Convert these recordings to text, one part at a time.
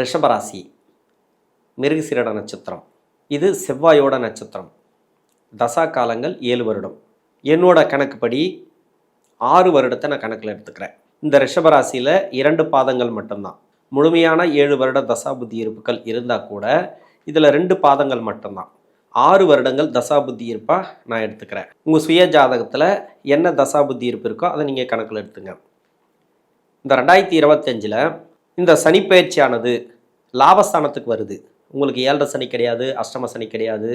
ரிஷபராசி மிருகசீரட நட்சத்திரம். இது செவ்வாயோட நட்சத்திரம். தசா காலங்கள் ஏழு வருடம். என்னோட கணக்குப்படி ஆறு வருடத்தை நான் கணக்கில் எடுத்துக்கிறேன். இந்த ரிஷபராசியில் இரண்டு பாதங்கள் மட்டும்தான். முழுமையான ஏழு வருட தசாபுத்தி இருப்புகள் இருந்தால் கூட இதில் ரெண்டு பாதங்கள் மட்டும்தான். ஆறு வருடங்கள் தசாபுத்தி இருப்பாக நான் எடுத்துக்கிறேன். உங்கள் சுய ஜாதகத்தில் என்ன தசாபுத்தி இருப்பு இருக்கோ அதை நீங்கள் கணக்கில் எடுத்துங்க. இந்த ரெண்டாயிரத்தி இருபத்தஞ்சில் இந்த சனிப்பயிற்சியானது லாபஸ்தானத்துக்கு வருது. உங்களுக்கு ஏழரை சனி கிடையாது அஷ்டம சனி கிடையாது.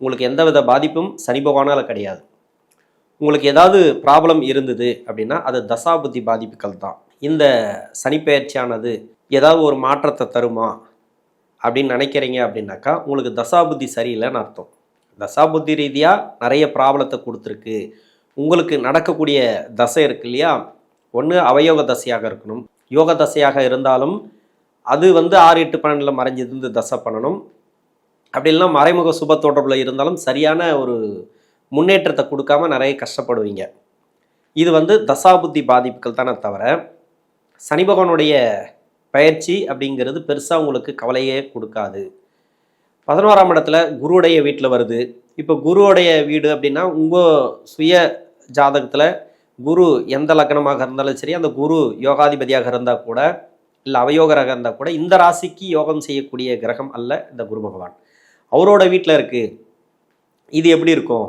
உங்களுக்கு எந்தவித பாதிப்பும் சனி பகவானால் கிடையாது. உங்களுக்கு ஏதாவது ப்ராப்ளம் இருந்தது அப்படின்னா அது தசாபுத்தி பாதிப்புகள் தான். இந்த சனிப்பெயர்ச்சியானது ஏதாவது ஒரு மாற்றத்தை தருமா அப்படின்னு நினைக்கிறீங்க அப்படின்னாக்கா உங்களுக்கு தசாபுத்தி சரியில்லைன்னு அர்த்தம். தசாபுத்தி ரீதியாக நிறைய ப்ராப்ளத்தை கொடுத்துருக்கு. உங்களுக்கு நடக்கக்கூடிய தசை இருக்கு இல்லையா? ஒன்று அவயோக தசையாக இருக்கணும். யோக தசையாக இருந்தாலும் அது வந்து ஆறு எட்டு பன்னெண்டில் மறைஞ்சிருந்து தசை பண்ணணும். அப்படி இல்லைன்னா மறைமுக சுப தொடர்பில் இருந்தாலும் சரியான ஒரு முன்னேற்றத்தை கொடுக்காம நிறைய கஷ்டப்படுவீங்க. இது வந்து தசாபுத்தி பாதிப்புகள் தானே தவிர சனி பகவானுடைய பயிற்சி அப்படிங்கிறது பெருசாக உங்களுக்கு கவலையே கொடுக்காது. பதினோராம் இடத்துல குருவுடைய வீட்டில் வருது. இப்போ குருவுடைய வீடு அப்படின்னா உங்கள் சுய ஜாதகத்தில் குரு எந்த லக்னமாக இருந்தாலும் சரி அந்த குரு யோகாதிபதியாக இருந்தால் கூட இல்லை அவயோகராக இருந்தால் கூட இந்த ராசிக்கு யோகம் செய்யக்கூடிய கிரகம் அல்ல இந்த குரு பகவான். அவரோட வீட்டில் இருக்குது இது எப்படி இருக்கும்?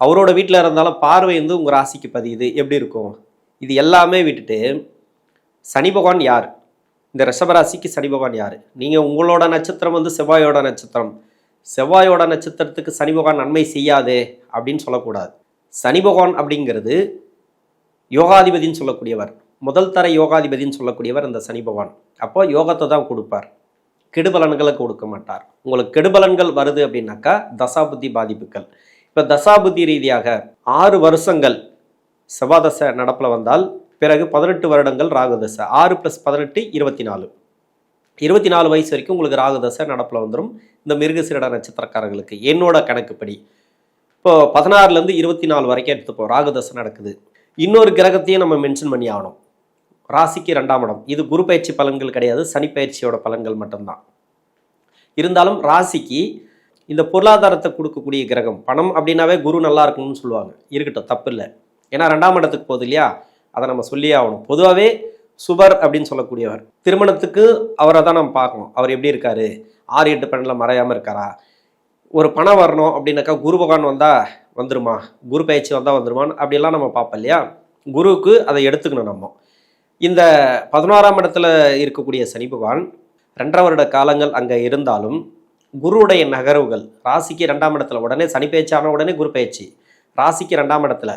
அவரோட வீட்டில் இருந்தாலும் பார்வை வந்து உங்கள் ராசிக்கு பதியுது. எப்படி இருக்கும்? இது எல்லாமே விட்டுட்டு சனி பகவான் யார்? இந்த ரிஷபராசிக்கு சனி பகவான் யார்? நீங்கள் உங்களோட நட்சத்திரம் வந்து செவ்வாயோட நட்சத்திரம். செவ்வாயோட நட்சத்திரத்துக்கு சனி பகவான் நன்மை செய்யாதே அப்படின்னு சொல்லக்கூடாது. சனி பகவான் அப்படிங்கிறது யோகாதிபதின்னு சொல்லக்கூடியவர். முதல் தர யோகாதிபதின்னு சொல்லக்கூடியவர் இந்த சனி பகவான். அப்போ யோகத்தை தான் கொடுப்பார். கெடுபலன்களை கொடுக்க மாட்டார். உங்களுக்கு கெடுபலன்கள் வருது அப்படின்னாக்கா தசாபுத்தி பாதிப்புகள். இப்போ தசாபுத்தி ரீதியாக ஆறு வருஷங்கள் செவ்வாதசை நடப்பில் வந்தால் பிறகு பதினெட்டு வருடங்கள் ராகுதசை. ஆறு ப்ளஸ் பதினெட்டு இருபத்தி நாலு இருபத்தி நாலு வயசு வரைக்கும் உங்களுக்கு ராகுதசை நடப்பில் வந்துடும் இந்த மிருகசீரட நட்சத்திரக்காரர்களுக்கு என்னோட கணக்குப்படி. இப்போது பதினாறுலேருந்து இருபத்தி நாலு வரைக்கும் எடுத்துப்போம். ராகுதசை நடக்குது. இன்னொரு கிரகத்தையும் நம்ம மென்ஷன் பண்ணி ஆகணும். ராசிக்கு ரெண்டாம் இடம். இது குரு பயிற்சி பலன்கள் கிடையாது. சனி பயிற்சியோட பலன்கள் மட்டும்தான். இருந்தாலும் ராசிக்கு இந்த பொருளாதாரத்தை கொடுக்கக்கூடிய கிரகம் பணம் அப்படின்னாவே குரு நல்லா இருக்கணும்னு சொல்லுவாங்க. இருக்கட்டும் தப்பு இல்லை. ஏன்னா ரெண்டாம் இடத்துக்கு போகுது இல்லையா? அதை நம்ம சொல்லியே ஆகணும். பொதுவாகவே சுபர் அப்படின்னு சொல்லக்கூடியவர். திருமணத்துக்கு அவரை தான் நம்ம பார்க்கணும். அவர் எப்படி இருக்காரு? ஆறு எட்டு பன்னெண்டில் மறையாமல் இருக்காரா? ஒரு பணம் வரணும் அப்படின்னாக்கா குரு பகவான் வந்தால் வந்துருமா? குரு பயிற்சி வந்தால் வந்துருமான்னு அப்படிலாம் நம்ம பார்ப்போம் இல்லையா? குருவுக்கு அதை எடுத்துக்கணும் நம்ம. இந்த பதினோராம் இடத்துல இருக்கக்கூடிய சனி பகவான் ரெண்டரை வருட காலங்கள் அங்கே இருந்தாலும் குருவுடைய நகர்வுகள் ராசிக்கு ரெண்டாம் இடத்துல உடனே சனி பயிற்சியான உடனே குரு பயிற்சி ராசிக்கு ரெண்டாம் இடத்துல.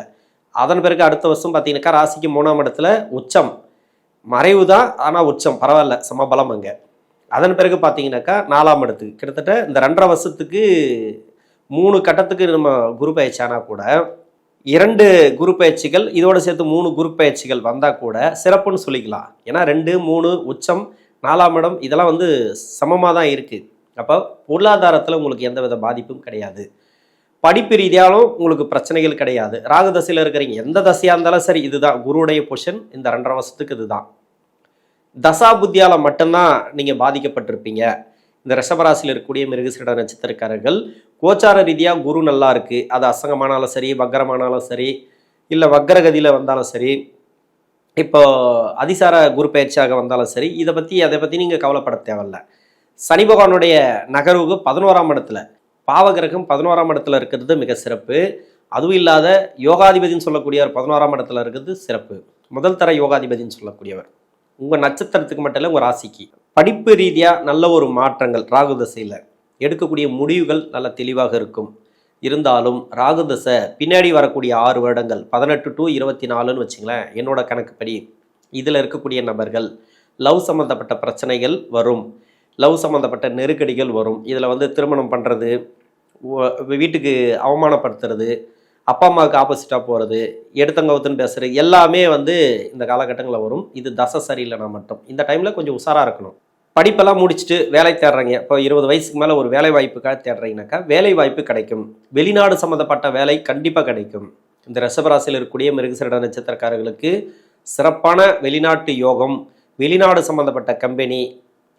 அதன் பிறகு அடுத்த வருஷம் பார்த்தீங்கன்னாக்கா ராசிக்கு மூணாம் இடத்துல உச்சம். மறைவு தான் ஆனால் உச்சம். பரவாயில்ல சமபலம் அங்கே. அதன் பிறகு பார்த்தீங்கன்னாக்கா நாலாம் இடத்துக்கு கிட்டத்தட்ட இந்த ரெண்டரை வருஷத்துக்கு மூணு கட்டத்துக்கு நம்ம குரு பயிற்சி ஆனால் கூட இரண்டு குரு பயிற்சிகள் இதோடு சேர்த்து மூணு குரு பயிற்சிகள் வந்தால் கூட சிறப்புன்னு சொல்லிக்கலாம். ஏன்னா ரெண்டு மூணு உச்சம் நாலாம் இடம் இதெல்லாம் வந்து சமமாக தான் இருக்குது அப்போ பொருளாதாரத்தில் உங்களுக்கு எந்த வித பாதிப்பும் கிடையாது. படிப்பு ரீதியாலும் உங்களுக்கு பிரச்சனைகள் கிடையாது. ராகு தசையில் இருக்கிறீங்க எந்த தசையாக இருந்தாலும் சரி இதுதான் குருவுடைய பொஷன் இந்த ரெண்டரை வருஷத்துக்கு இதுதான். தசா புத்தியால் மட்டும்தான் நீங்கள் பாதிக்கப்பட்டிருப்பீங்க. இந்த ரிஷபராசியில் இருக்கக்கூடிய மிருகசீட நட்சத்திரக்காரர்கள் கோச்சார ரீதியாக குரு நல்லா இருக்குது அது அசங்கமானாலும் சரி வக்கரமானாலும் சரி இல்லை வக்கரகதியில் வந்தாலும் சரி இப்போ அதிசார குரு பயிற்சியாக வந்தாலும் சரி இதை பற்றி அதை பற்றி நீங்கள் கவலைப்பட தேவையில்ல. சனி பகவானுடைய நகர்வுக்கு பதினோராம் இடத்துல பாவகிரகம் பதினோராம் இடத்துல இருக்கிறது மிக சிறப்பு. அதுவும் இல்லாத யோகாதிபதினு சொல்லக்கூடியவர் பதினோராம் இடத்துல இருக்கிறது சிறப்பு. முதல் தர யோகாதிபதினு சொல்லக்கூடியவர். உங்கள் நட்சத்திரத்துக்கு மட்டும் இல்லை உங்கள் ராசிக்கு. படிப்பு ரீதியாக நல்ல ஒரு மாற்றங்கள் ராகு தசையில். எடுக்கக்கூடிய முடிவுகள் நல்ல தெளிவாக இருக்கும். இருந்தாலும் ராகு தசை பின்னாடி வரக்கூடிய ஆறு வருடங்கள் பதினெட்டு டு இருபத்தி நாலுன்னு வச்சுங்களேன் என்னோட கணக்குப்படி இதில் இருக்கக்கூடிய நபர்கள் லவ் சம்மந்தப்பட்ட பிரச்சனைகள் வரும். லவ் சம்மந்தப்பட்ட நெருக்கடிகள் வரும். இதில் வந்து திருமணம் பண்ணுறது வீட்டுக்கு அவமானப்படுத்துறது அப்பா அம்மாவுக்கு ஆப்போசிட்டாக போகிறது எடுத்தங்கவுத்துன்னு பேசுகிறது எல்லாமே வந்து இந்த காலகட்டங்களில் வரும். இது தசை சரியில்லைனா மட்டும். இந்த டைமில் கொஞ்சம் உஷாராக இருக்கணும். படிப்பெல்லாம் முடிச்சுட்டு வேலை தேடுறீங்க. இப்போ இருபது வயசுக்கு மேலே ஒரு வேலை வாய்ப்புக்காக தேடுறீங்கனாக்கா வேலை வாய்ப்பு கிடைக்கும். வெளிநாடு சம்மந்தப்பட்ட வேலை கண்டிப்பாக கிடைக்கும். இந்த ரிஷபராசியில் இருக்கக்கூடிய மிருகசிரட நட்சத்திரக்காரர்களுக்கு சிறப்பான வெளிநாட்டு யோகம் வெளிநாடு சம்மந்தப்பட்ட கம்பெனி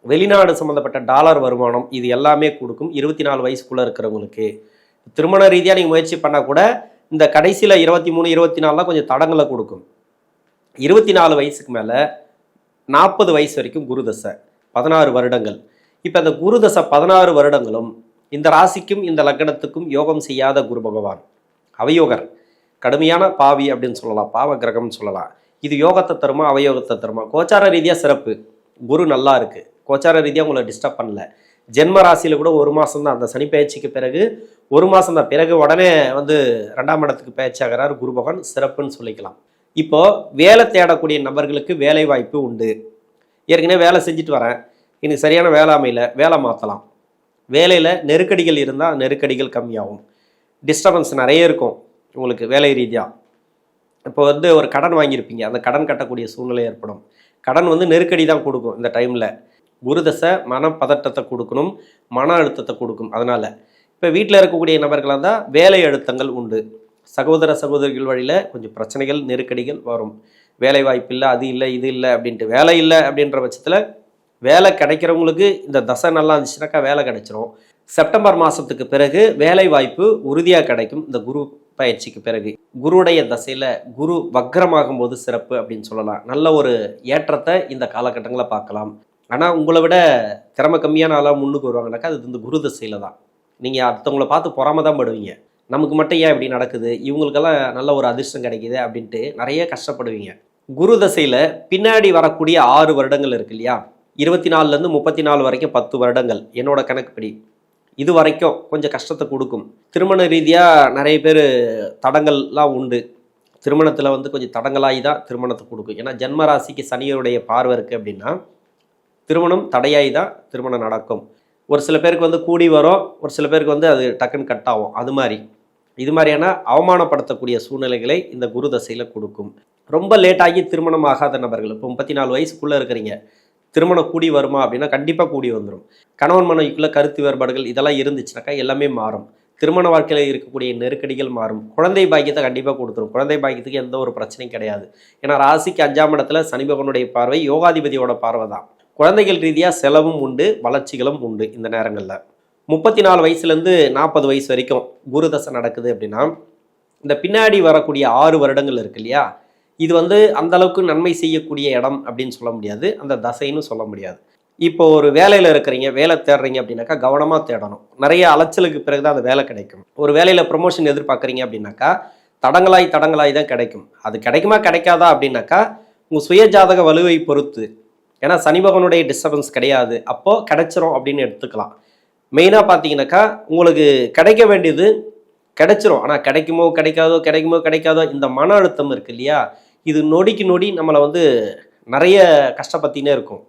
வெளிநாடு சம்மந்தப்பட்ட டாலர் வருமானம் இது எல்லாமே கொடுக்கும். இருபத்தி நாலு வயசுக்குள்ளே இருக்கிறவங்களுக்கு. திருமண ரீதியாக நீங்கள் முயற்சி பண்ணால் கூட இந்த கடைசியில் இருபத்தி மூணு இருபத்தி நாலுலாம் கொஞ்சம் தடங்களை கொடுக்கும். இருபத்தி நாலு வயசுக்கு மேலே நாற்பது வயசு வரைக்கும் குருதசை பதினாறு வருடங்கள். இப்போ அந்த குருதசை பதினாறு வருடங்களும் இந்த ராசிக்கும் இந்த லக்னத்துக்கும் யோகம் செய்யாத குரு பகவான் அவயோகர். கடுமையான பாவி அப்படின்னு சொல்லலாம் பாவ கிரகம்னு சொல்லலாம். இது யோகத்தை தருமா அவயோகத்தை தருமா? கோச்சார ரீதியாக சிறப்பு. குரு நல்லா இருக்குது கோச்சார ரீதியாக உங்களை டிஸ்டர்ப் பண்ணல. ஜென்ம ராசியில் கூட ஒரு மாதம் தான் அந்த சனி பயிற்சிக்கு பிறகு ஒரு மாதம் தான் பிறகு உடனே வந்து ரெண்டாம் இடத்துக்கு பயிற்சியாகிறார் குரு பகவான். சிறப்புன்னு சொல்லிக்கலாம். இப்போது வேலை தேடக்கூடிய நபர்களுக்கு வேலை வாய்ப்பு உண்டு. ஏற்கனவே வேலை செஞ்சுட்டு வரேன். இன்னைக்கு சரியான வேலை அமையல. வேலை மாற்றலாம் வேலையில் நெருக்கடிகள் இருந்தால் நெருக்கடிகள் கம்மியாகும். டிஸ்டர்பன்ஸ் நிறைய இருக்கும் உங்களுக்கு வேலை ரீதியாக இப்போ வந்து ஒரு கடன் வாங்கியிருப்பீங்க. அந்த கடன் கட்டக்கூடிய சூழ்நிலை ஏற்படும். கடன் வந்து நெருக்கடி தான் கொடுக்கும் இந்த டைமில் குருதசை மனப்பதட்டத்தை கொடுக்கணும் மன அழுத்தத்தை கொடுக்கும். அதனால் இப்போ வீட்டில் இருக்கக்கூடிய நபர்களாக தான் வேலை அழுத்தங்கள் உண்டு. சகோதர சகோதரிகள் வழியில் கொஞ்சம் பிரச்சனைகள் நெருக்கடிகள் வரும். வேலை வாய்ப்பு இல்லை அது இல்லை இது இல்லை அப்படின்ட்டு வேலை இல்லை அப்படின்ற பட்சத்தில் வேலை கிடைக்கிறவங்களுக்கு இந்த தசை நல்லா இருந்துச்சுனாக்கா வேலை கிடைச்சிரும். செப்டம்பர் மாதத்துக்கு பிறகு வேலை வாய்ப்பு உறுதியாக கிடைக்கும் இந்த குரு பயிற்சிக்கு பிறகு. குருடைய தசையில் குரு வக்ரமாகும் போது சிறப்பு அப்படின்னு சொல்லலாம். நல்ல ஒரு ஏற்றத்தை இந்த காலகட்டங்களை பார்க்கலாம். ஆனால் உங்களை விட திறமை கம்மியான ஆளாக முன்னுக்கு வருவாங்கனாக்கா அது இந்த குரு தசையில் தான். நீங்கள் அடுத்தவங்கள பார்த்து பொறாம தான் படுவீங்க. நமக்கு மட்டும் ஏன் இப்படி நடக்குது? இவங்களுக்கெல்லாம் நல்ல ஒரு அதிர்ஷ்டம் கிடைக்குது அப்படின்ட்டு நிறைய கஷ்டப்படுவீங்க. குரு தசையில் பின்னாடி வரக்கூடிய ஆறு வருடங்கள் இருக்கு இல்லையா? இருபத்தி நாலுலேருந்து முப்பத்தி நாலு வரைக்கும் பத்து வருடங்கள் என்னோட கணக்குப்படி. இது வரைக்கும் கொஞ்சம் கஷ்டத்தை கொடுக்கும். திருமண ரீதியாக நிறைய பேர் தடங்கள்லாம் உண்டு. திருமணத்தில் வந்து கொஞ்சம் தடங்களாகி தான் திருமணத்தை கொடுக்கும். ஏன்னா ஜென்மராசிக்கு சனியருடைய பார்வை இருக்குது அப்படின்னா திருமணம் தடையாகி தான் திருமணம் நடக்கும். ஒரு சில பேருக்கு வந்து கூடி வரும் ஒரு சில பேருக்கு வந்து அது டக்குன்னு கட் ஆகும். அது மாதிரி. இது மாதிரியான அவமானப்படுத்தக்கூடிய சூழ்நிலைகளை இந்த குரு தசையில் கொடுக்கும். ரொம்ப லேட்டாகி திருமணம் ஆகாத நபர்கள் இப்போ முப்பத்தி நாலு வயசுக்குள்ளே இருக்கிறீங்க. திருமணம் கூடி வருமா அப்படின்னா கண்டிப்பாக கூடி வந்துடும் கணவன் மனைவிக்குள்ளே கருத்து வேறுபாடுகள் இதெல்லாம் இருந்துச்சுனாக்கா எல்லாமே மாறும். திருமண வாழ்க்கையில் இருக்கக்கூடிய நெருக்கடிகள் மாறும். குழந்தை பாக்கியத்தை கண்டிப்பாக கொடுத்துரும். குழந்தை பாக்கியத்துக்கு எந்த ஒரு பிரச்சனையும் கிடையாது. ஏன்னா ராசிக்கு அஞ்சாம் இடத்துல சனிபகனுடைய பார்வை யோகாதிபதியோட பார்வை தான். குழந்தைகள் ரீதியாக செலவும் உண்டு வளர்ச்சிகளும் உண்டு இந்த நேரங்களில். முப்பத்தி நாலு வயசுலேருந்து நாற்பது வயசு வரைக்கும் குரு தசை நடக்குது அப்படின்னா இந்த பின்னாடி வரக்கூடிய ஆறு வருடங்கள் இருக்கு இல்லையா? இது வந்து அந்த அளவுக்கு நன்மை செய்யக்கூடிய இடம் அப்படின்னு சொல்ல முடியாது. அந்த தசைன்னு சொல்ல முடியாது. இப்போ ஒரு வேலையில் இருக்கிறீங்க வேலை தேடுறீங்க அப்படின்னாக்கா கவனமாக தேடணும். நிறைய அலைச்சலுக்கு பிறகு தான் அந்த வேலை கிடைக்கும். ஒரு வேலையில் ப்ரொமோஷன் எதிர்பார்க்குறீங்க அப்படின்னாக்கா தடங்களாய் தடங்களாய் தான் கிடைக்கும். அது கிடைக்குமா கிடைக்காதா அப்படின்னாக்கா உங்கள் சுய ஜாதக வலுவை பொறுத்து ஏன்னா சனி பகவனுடைய டிஸ்டர்பன்ஸ் கிடையாது. அப்போது கிடைச்சிரும் அப்படின்னு எடுத்துக்கலாம். மெயினாக பார்த்தீங்கன்னாக்கா உங்களுக்கு கிடைக்க வேண்டியது கிடைச்சிரும். ஆனால் கிடைக்குமோ கிடைக்காதோ கிடைக்குமோ கிடைக்காதோ இந்த மன அழுத்தம் இருக்கு இல்லையா? இது நொடிக்கு நொடி நம்மளை வந்து நிறைய கஷ்டப்பத்தினே இருக்கும்.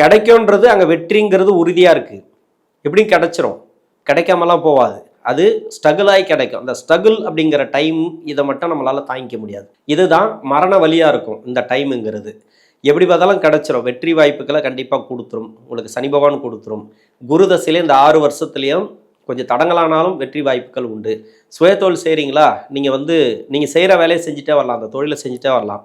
கிடைக்கும்ன்றது அங்கே வெற்றிங்கிறது உறுதியாக இருக்குது எப்படியும் கிடைச்சிரும். கிடைக்காமலாம் போகாது அது ஸ்ட்ரகிள் ஆகி கிடைக்கும். அந்த ஸ்ட்ரகிள் அப்படிங்கிற டைம் இதை மட்டும் நம்மளால் தாங்கிக்க முடியாது. இதுதான் மரண வழியாக இருக்கும் இந்த டைமுங்கிறது எப்படி பார்த்தாலும் கிடச்சிரும். வெற்றி வாய்ப்புகளை கண்டிப்பாக கொடுத்துரும். உங்களுக்கு சனி பகவான் கொடுத்துரும். குரு தசையிலே இந்த ஆறு வருஷத்துலேயும் கொஞ்சம் தடங்கலானாலும் வெற்றி வாய்ப்புகள் உண்டு. சுயத்தொழில் செய்கிறீங்களா நீங்கள் வந்து நீங்கள் செய்கிற வேலையை செஞ்சுட்டே வரலாம். அந்த தொழிலை செஞ்சுட்டே வரலாம்.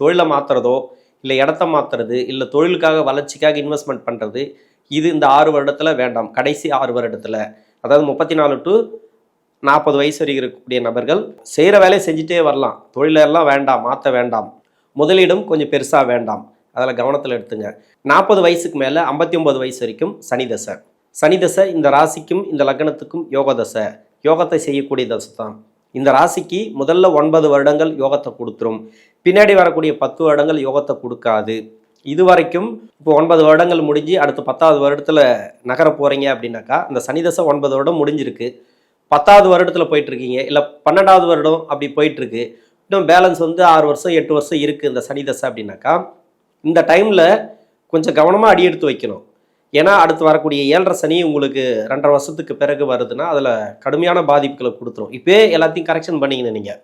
தொழிலை மாற்றுறதோ இல்லை இடத்த மாற்றுறது இல்லை தொழிலுக்காக வளர்ச்சிக்காக இன்வெஸ்ட்மெண்ட் பண்ணுறது இது இந்த ஆறு வருடத்தில் வேண்டாம். கடைசி ஆறு வருடத்தில். அதாவது முப்பத்தி நாலு டு நாற்பது வயசு வரைக்கும் இருக்கக்கூடிய நபர்கள் செய்கிற வேலையை செஞ்சுட்டே வரலாம். தொழிலெல்லாம் வேண்டாம் மாற்ற வேண்டாம். முதலீடும் கொஞ்சம் பெருசாக வேண்டாம். அதில் கவனத்தில் எடுத்துங்க. நாற்பது வயசுக்கு மேலே ஐம்பத்தி ஒம்பது வயசு வரைக்கும் சனி தசை. சனி தசை இந்த ராசிக்கும் இந்த லக்னத்துக்கும் யோக தசை. யோகத்தை செய்யக்கூடிய தசை தான். இந்த ராசிக்கு முதல்ல ஒன்பது வருடங்கள் யோகத்தை கொடுத்துரும். பின்னாடி வரக்கூடிய பத்து வருடங்கள் யோகத்தை கொடுக்காது. இது வரைக்கும் இப்போ ஒன்பது வருடங்கள் முடிஞ்சு அடுத்த பத்தாவது வருடத்தில் நகர போகிறீங்க அப்படின்னாக்கா இந்த சனி தசை ஒன்பது வருடம் முடிஞ்சிருக்கு. பத்தாவது வருடத்தில் போயிட்டுருக்கீங்க இல்லை பன்னெண்டாவது வருடம் அப்படி போயிட்டுருக்கு இன்னும் பேலன்ஸ் வந்து ஆறு வருஷம் எட்டு வருஷம் இருக்குது இந்த சனி தசை அப்படின்னாக்கா. இந்த டைமில் கொஞ்சம் கவனமாக அடி எடுத்து வைக்கணும். ஏன்னா அடுத்து வரக்கூடிய ஏழரை சனி உங்களுக்கு ரெண்டரை வருஷத்துக்கு பிறகு வருதுன்னா அதில் கடுமையான பாதிப்புகளை கொடுத்துரும். இப்போயே எல்லாத்தையும் கரெக்ஷன் பண்ணிக்கணும் நீங்கள்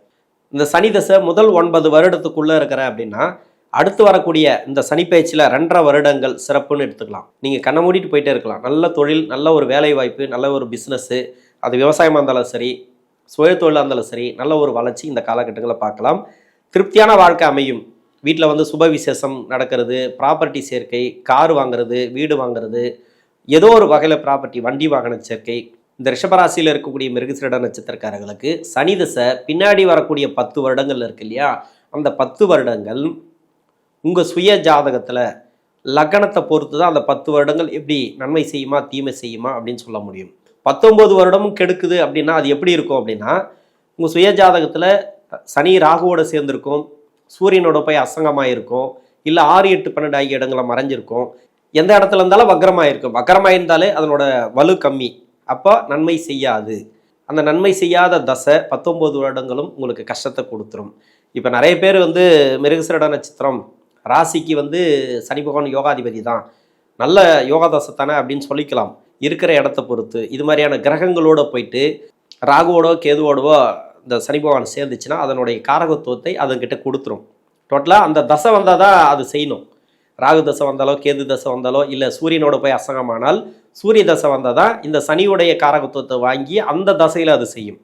இந்த சனி தசை முதல் ஒன்பது வருடத்துக்குள்ளே இருக்கிற அப்படின்னா அடுத்து வரக்கூடிய இந்த சனி பயிற்சியில் ரெண்டரை வருடங்கள் சிறப்புன்னு எடுத்துக்கலாம். நீங்கள் கண்ணை மூடிட்டு போயிட்டே இருக்கலாம். நல்ல தொழில் நல்ல ஒரு வேலை வாய்ப்பு நல்ல ஒரு பிஸ்னஸ்ஸு அது விவசாயமாக இருந்தாலும் சரி சுய தொழிலாக இருந்தாலும் சரி நல்ல ஒரு வளர்ச்சி இந்த காலகட்டங்களில் பார்க்கலாம். திருப்தியான வாழ்க்கை அமையும். வீட்டில் வந்து சுப விசேஷம் நடக்கிறது ப்ராப்பர்ட்டி சேர்க்கை கார் வாங்குறது வீடு வாங்குறது ஏதோ ஒரு வகையில் ப்ராப்பர்ட்டி வண்டி வாகன சேர்க்கை. இந்த ரிஷபராசியில் இருக்கக்கூடிய மிருகசிரட நட்சத்திரக்காரர்களுக்கு சனி தசை பின்னாடி வரக்கூடிய பத்து வருடங்கள் இருக்கு இல்லையா? அந்த பத்து வருடங்கள் உங்கள் சுய ஜாதகத்தில் லக்னத்தை பொறுத்து தான் அந்த பத்து வருடங்கள் எப்படி நன்மை செய்யுமா தீமை செய்யுமா அப்படின்னு சொல்ல முடியும். பத்தொம்பது வருடமும் கெடுக்குது அப்படின்னா அது எப்படி இருக்கும் அப்படின்னா உங்கள் சுய ஜாதகத்தில் சனி ராகுவோட சேர்ந்துருக்கும் சூரியனோட போய் அசங்கமாக இருக்கும் இல்லை ஆறு எட்டு பன்னெண்டு ஆகிய இடங்களை மறைஞ்சிருக்கும். எந்த இடத்துல இருந்தாலும் வக்கரமாக இருக்கும் வக்கரமாக இருந்தாலே அதனோட வலு கம்மி. அப்போ நன்மை செய்யாது. அந்த நன்மை செய்யாத தசை பத்தொம்போது வருடங்களும் உங்களுக்கு கஷ்டத்தை கொடுத்துரும். இப்போ நிறைய பேர் வந்து மிருகசிரட நட்சத்திரம் ராசிக்கு வந்து சனி பகவான் யோகாதிபதி தான். நல்ல யோகா தசை தானே அப்படின்னு சொல்லிக்கலாம். இருக்கிற இடத்த பொறுத்து இது மாதிரியான கிரகங்களோட போயிட்டு ராகுவோடோ கேதுவோடவோ இந்த சனி பகவான் சேர்ந்துச்சுன்னா அதனுடைய காரகத்துவத்தை அதன்கிட்ட கொடுத்துரும். டோட்டலாக அந்த தசை வந்தால் தான் அது செய்யணும். ராகு தசை வந்தாலோ கேது தசை வந்தாலோ இல்லை சூரியனோட போய் அசங்கமானால் சூரிய தசை வந்தால் தான் இந்த சனியுடைய காரகத்துவத்தை வாங்கி அந்த தசையில் அது செய்யும்.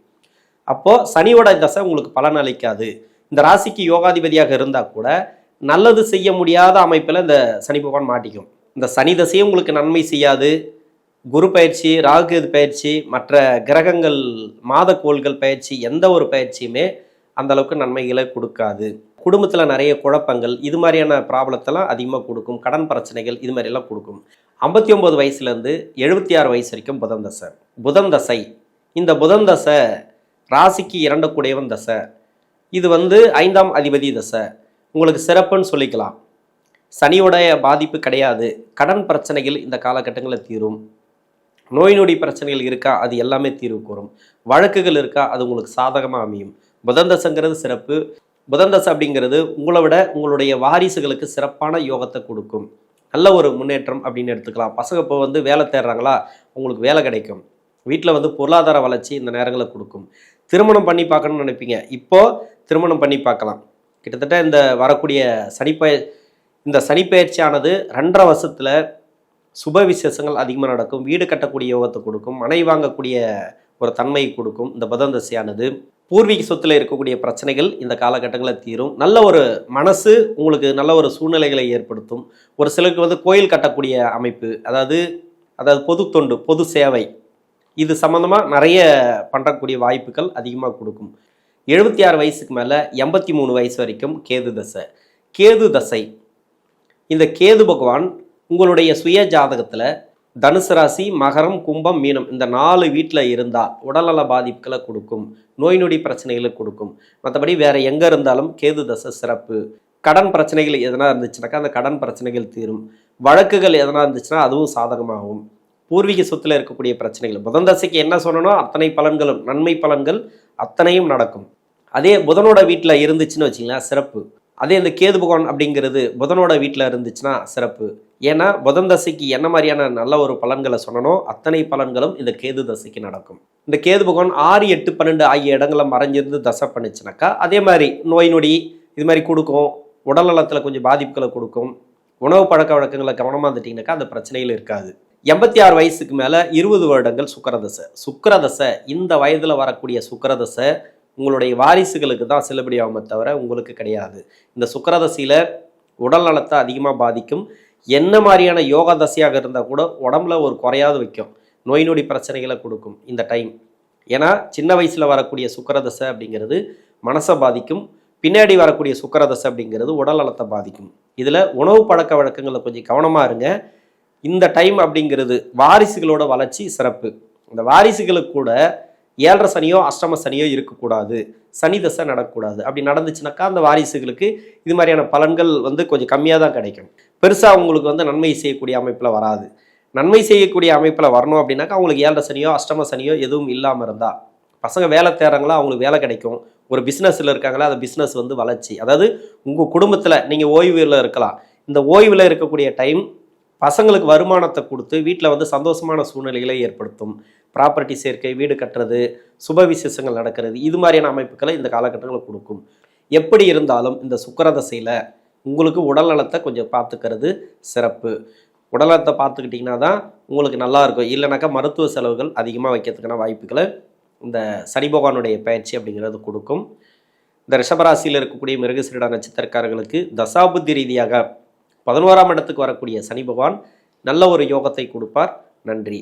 அப்போது சனியோட தசை உங்களுக்கு பலன் அளிக்காது. இந்த ராசிக்கு யோகாதிபதியாக இருந்தால் கூட நல்லது செய்ய முடியாத அமைப்பில் இந்த சனி பகவான் மாட்டிக்கும். இந்த சனி தசையும் உங்களுக்கு நன்மை செய்யாது. குரு பயிற்சி ராகுகேது பயிற்சி மற்ற கிரகங்கள் மாத கோள்கள் பயிற்சி எந்த ஒரு பயிற்சியுமே அந்த அளவுக்கு நன்மைகளை கொடுக்காது. குடும்பத்தில் நிறைய குழப்பங்கள் இது மாதிரியான ப்ராப்ளத்தெல்லாம் அதிகமாக கொடுக்கும். கடன் பிரச்சனைகள் இது மாதிரிலாம் கொடுக்கும். ஐம்பத்தி ஒம்பது வயசுலேருந்து எழுபத்தி ஆறு வயசு வரைக்கும் புதன் தசை. புதன் தசை. இந்த புதன் தசை ராசிக்கு இரண்டு தசை. இது வந்து ஐந்தாம் அதிபதி தசை. உங்களுக்கு சிறப்புன்னு சொல்லிக்கலாம். சனியோடைய பாதிப்பு கிடையாது. கடன் பிரச்சனைகள் இந்த காலகட்டங்களில் தீரும். நோய் நொடி பிரச்சனைகள் இருக்கா அது எல்லாமே தீர்வு கூறும். வழக்குகள் இருக்கா அது உங்களுக்கு சாதகமாக அமையும். புதந்தசங்கிறது சிறப்பு. புதந்தசை அப்படிங்கிறது உங்களை விட உங்களுடைய வாரிசுகளுக்கு சிறப்பான யோகத்தை கொடுக்கும். நல்ல ஒரு முன்னேற்றம் அப்படின்னு எடுத்துக்கலாம். பசங்க இப்போ வந்து வேலை தேடுறாங்களா உங்களுக்கு வேலை கிடைக்கும். வீட்டில் வந்து பொருளாதார வளர்ச்சி இந்த நேரங்களில் கொடுக்கும். திருமணம் பண்ணி பார்க்கணும்னு நினைப்பீங்க. இப்போது திருமணம் பண்ணி பார்க்கலாம். கிட்டத்தட்ட இந்த வரக்கூடிய சனிப்பய இந்த சனிப்பெயர்ச்சியானது ரெண்டரை வருஷத்தில் சுப விசேஷங்கள் அதிகமாக நடக்கும். வீடு கட்டக்கூடிய யோகத்தை கொடுக்கும். மனை வாங்கக்கூடிய ஒரு தன்மை கொடுக்கும். இந்த புதந்தசையானது பூர்வீக சொத்தில் இருக்கக்கூடிய பிரச்சனைகள் இந்த காலகட்டங்களில் தீரும். நல்ல ஒரு மனசு உங்களுக்கு நல்ல ஒரு சூழ்நிலைகளை ஏற்படுத்தும். ஒரு சிலருக்கு வந்து கோயில் கட்டக்கூடிய அமைப்பு அதாவது அதாவது பொது தொண்டு பொது சேவை இது சம்மந்தமாக நிறைய பண்ணக்கூடிய வாய்ப்புகள் அதிகமாக கொடுக்கும். எழுபத்தி ஆறு வயசுக்கு மேலே எண்பத்தி மூணு வயசு வரைக்கும் கேது தசை. கேது தசை. இந்த கேது பகவான் உங்களுடைய சுய ஜாதகத்தில் தனுசு ராசி மகரம் கும்பம் மீனம் இந்த நாலு வீட்டில் இருந்தால் உடல்நல பாதிப்புகளை கொடுக்கும் நோய் நொடி பிரச்சனைகளை கொடுக்கும். மற்றபடி வேற எங்கே இருந்தாலும் கேது தசை சிறப்பு. கடன் பிரச்சனைகள் எதனா இருந்துச்சுனாக்கா அந்த கடன் பிரச்சனைகள் தீரும். வழக்குகள் எதனா இருந்துச்சுன்னா அதுவும் சாதகமாகும். பூர்வீக சொத்துல இருக்கக்கூடிய பிரச்சனைகள். புதன் தசைக்கு என்ன சொல்லணும் அத்தனை பலன்களும் நன்மை பலன்கள் அத்தனையும் நடக்கும். அதே புதனோட வீட்டில் இருந்துச்சுன்னு வச்சிங்களேன் சிறப்பு. அதே இந்த கேது பகவான் அப்படிங்கிறது புதனோட வீட்டில் இருந்துச்சுன்னா சிறப்பு. ஏன்னா புதன் தசைக்கு என்ன மாதிரியான நல்ல ஒரு பலன்களை சொன்னனோ அத்தனை பலன்களும் இந்த கேது தசைக்கு நடக்கும். இந்த கேது பகவான் ஆறு எட்டு பன்னெண்டு ஆகிய இடங்களை மறைஞ்சிருந்து தசை பண்ணுச்சுனாக்கா அதே மாதிரி நோய் நொடி இது மாதிரி கொடுக்கும். உடல் நலத்தில் கொஞ்சம் பாதிப்புகளை கொடுக்கும். உணவு பழக்க வழக்கங்களை கவனமாக இருந்துட்டிங்கனாக்கா அந்த பிரச்சனைகள் இருக்காது. எண்பத்தி ஆறு வயசுக்கு மேலே இருபது வருடங்கள் சுக்கரதசை. சுக்கரதசை இந்த வயதில் வரக்கூடிய சுக்கரதசை உங்களுடைய வாரிசுகளுக்கு தான் செல்லுபடி ஆகுமே தவிர உங்களுக்கு கிடையாது. இந்த சுக்கரதசையில் உடல் நலத்தை அதிகமாக பாதிக்கும். என்ன மாதிரியான யோகா தசையாக இருந்தால் கூட உடம்புல ஒரு குறையாவது வைக்கும். நோய் நொடி பிரச்சனைகளை கொடுக்கும் இந்த டைம். ஏன்னா சின்ன வயசில் வரக்கூடிய சுக்கரதசை அப்படிங்கிறது மனசை பாதிக்கும். பின்னாடி வரக்கூடிய சுக்கரதசை அப்படிங்கிறது உடல் நலத்தை பாதிக்கும். இதில் உணவு பழக்க வழக்கங்களை கொஞ்சம் கவனமாக இருங்க. இந்த டைம் அப்படிங்கிறது வாரிசுகளோட வளர்ச்சி சிறப்பு. இந்த வாரிசுகளுக்கு கூட ஏழரை சனியோ அஷ்டம சனியோ இருக்கக்கூடாது. சனி தசை நடக்கக்கூடாது. அப்படி நடந்துச்சுனாக்கா அந்த வாரிசுகளுக்கு இது மாதிரியான பலன்கள் வந்து கொஞ்சம் கம்மியாக தான் கிடைக்கும். பெருசாக அவங்களுக்கு வந்து நன்மை செய்யக்கூடிய அமைப்பில் வராது. நன்மை செய்யக்கூடிய அமைப்பில் வரணும் அப்படின்னாக்கா அவங்களுக்கு ஏழரை சனியோ அஷ்டம சனியோ எதுவும் இல்லாமல் இருந்தால் பசங்க வேலை தேடுறாங்களா அவங்களுக்கு வேலை கிடைக்கும். ஒரு பிஸ்னஸில் இருக்காங்களா அந்த பிஸ்னஸ் வந்து வளர்ச்சி. அதாவது உங்கள் குடும்பத்தில் நீங்கள் ஓய்வில் இருக்கலாம். இந்த ஓய்வில் இருக்கக்கூடிய டைம் பசங்களுக்கு வருமானத்தை கொடுத்து வீட்டில் வந்து சந்தோஷமான சூழ்நிலைகளை ஏற்படுத்தும். ப்ராப்பர்ட்டி சேர்க்கை வீடு கட்டுறது சுப விசேஷங்கள் நடக்கிறது இது மாதிரியான அமைப்புகளை இந்த காலகட்டங்களில் கொடுக்கும். எப்படி இருந்தாலும் இந்த சுக்கரதசையில் உங்களுக்கு உடல் நலத்தை கொஞ்சம் பார்த்துக்கிறது சிறப்பு. உடல் நலத்தை பார்த்துக்கிட்டிங்கன்னா தான் உங்களுக்கு நல்லாயிருக்கும் இல்லைனாக்கா மருத்துவ செலவுகள் அதிகமாக வைக்கிறதுக்கான வாய்ப்புகளை இந்த சனி பகவானுடைய பயிற்சி அப்படிங்கிறது கொடுக்கும். இந்த ரிஷபராசியில் இருக்கக்கூடிய மிருகசீரட நட்சத்திரக்காரர்களுக்கு தசாபுத்தி ரீதியாக பதினோராம் இடத்துக்கு வரக்கூடிய சனி பகவான் நல்ல ஒரு யோகத்தை கொடுப்பார். நன்றி.